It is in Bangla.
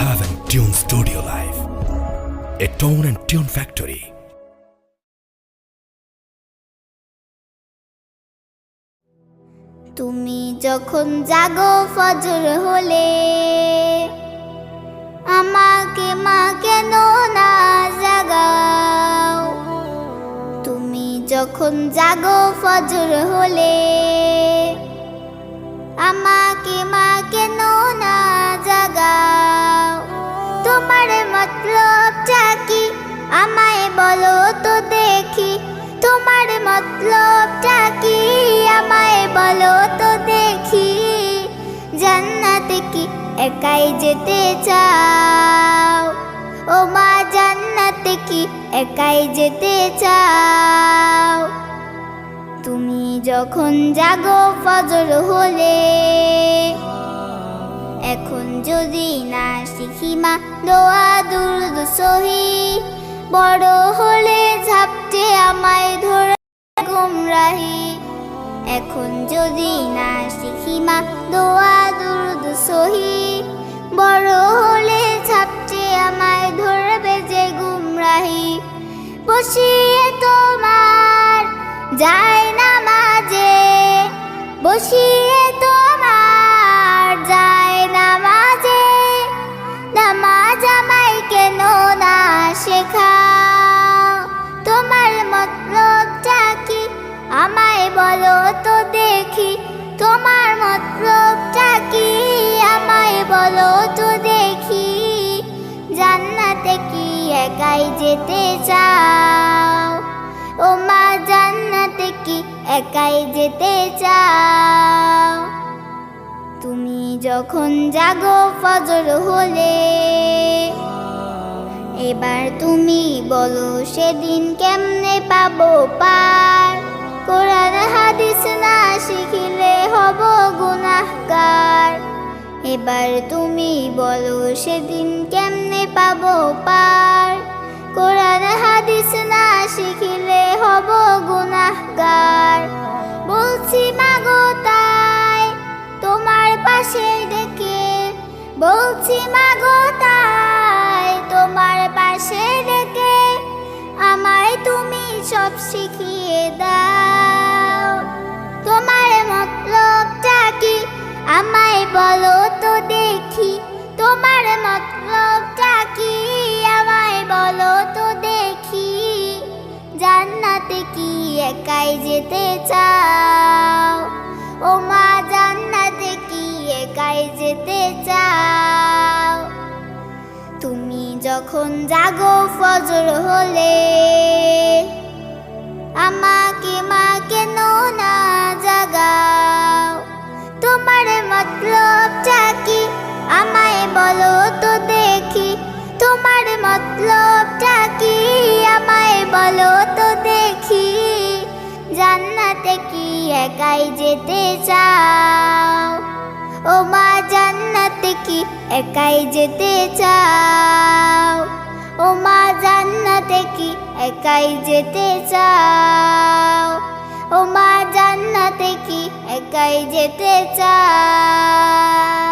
Heaven Tune Studio Live, a tone and tune factory. তুমি যখন জাগো ফজর হলে আমাকে মা কেন না জাগাও তুমি যখন জাগো ফজর হলে আমাকে একাই যেতে চাও? ও মা জান্নাতে কি একাই যেতে চাও? তুমি যখন জাগো ফজর হলে, এখন যদি না শিখি মা দোয়া দুরুদ সহি, বড় হলে ঝাপটে আমায় ধরে গুমরাহি এখন যদি না শিখি মা দোয়া দুরুদ সহি। বড় হলে জান্নাতে কি একাই যেতে চাও? ও মা, জান্নাতে কি একাই যেতে চাও? তুমি যখন জাগো ফজর হলে, এবার তুমি বলো সেদিন কেমনে পাবো পার? কোরআন, হাদিস না শিখিলে হব গুনাহগার। এবার তুমি বলো সেদিন কেমনে পাবো পার। কোরআন, হাদিস না শিখিলে হব গুনাহগার। বলছি, মাগো তাই তোমার পাশে ডেকে। বলছি, মাগো একাই যেতে চাও। ও মা জান্নাতে কি একাই যেতে চাও? তুমি যখন জাগো ফজর হলে, আমাকে মা কেন না জাগাও? তোমার মতলবটা কি? আমায় বলো তো দেখি। তোমার মতলবটা কি? আমায় বলো তো জান্নাতে কি একাই যেতে চাও? ও মা, জান্নাতে কি একাই যেতে চাও? ও মা, জান্নাতে কি একাই যেতে চাও? ও মা, জান্নাতে কি একাই যেতে চাও?